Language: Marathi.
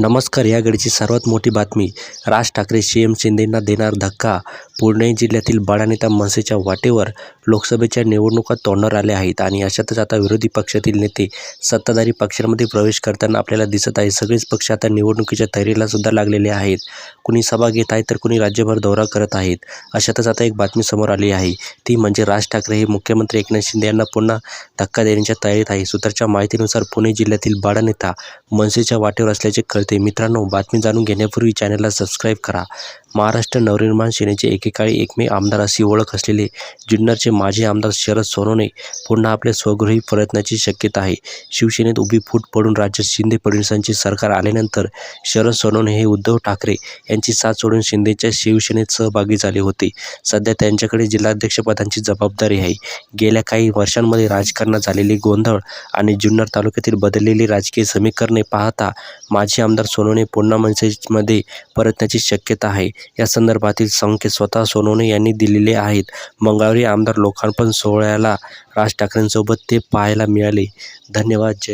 नमस्कार या घडीची सर्वात मोठी बातमी. राज ठाकरे सी एम शिंदेंना देणार धक्का. पुणे जिल्ह्यातील बाळानेता नेता मनसेच्या वाटेवर लोकसभेच्या निवडणुका तोंडावर आल्या आहेत आणि अशातच आता विरोधी पक्षातील नेते सत्ताधारी पक्षांमध्ये प्रवेश करताना आपल्याला दिसत आहे. सगळेच पक्ष आता निवडणुकीच्या तयारीला सुद्धा लागलेले आहेत. कुणी सभा घेत आहे तर कुणी राज्यभर दौरा करत आहेत. अशातच आता एक बातमी समोर आली आहे. ती म्हणजे राज ठाकरे हे मुख्यमंत्री एकनाथ शिंदे यांना पुन्हा धक्का देण्याच्या तयारीत आहे सूत्राच्या माहितीनुसार पुणे जिल्ह्यातील बाळानेता नेता मनसेच्या वाटेवर असल्याचे कळते. मित्रांनो बातमी जाणून घेण्यापूर्वी चॅनलला सबस्क्राईब करा. महाराष्ट्र नवनिर्माण सेनेचे एकेकाळी एकमेव आमदार अशी ओळख असलेले जुन्नरचे माजी आमदार शरद सोनवणे पुन्हा आपल्या स्वगृही परतण्याची शक्यता आहे. शिवसेनेत उभी फूट पडून राज्यात शिंदे फडणवीसांचे सरकार आल्यानंतर शरद सोनवणे हे उद्धव ठाकरे यांची साथ सोडून शिंदेच्या शिवसेनेत सहभागी झाले होते. सध्या त्यांच्याकडे जिल्हाध्यक्षपदांची जबाबदारी आहे. गेल्या काही वर्षांमध्ये राजकारणात झालेली गोंधळ आणि जुन्नर तालुक्यातील बदललेली राजकीय समीकरणे पाहता माजी आमदार सोनवणे पुन्हा मनसेमध्ये परतण्याची शक्यता आहे. या संदर्भातील संकेत स्वतः सोनवणे यांनी दिलेले आहेत. मंगळवारी आमदार लोकार्पण सोहळ्याला राज ठाकरेंसोबत ते पाहायला मिळाले. धन्यवाद. जय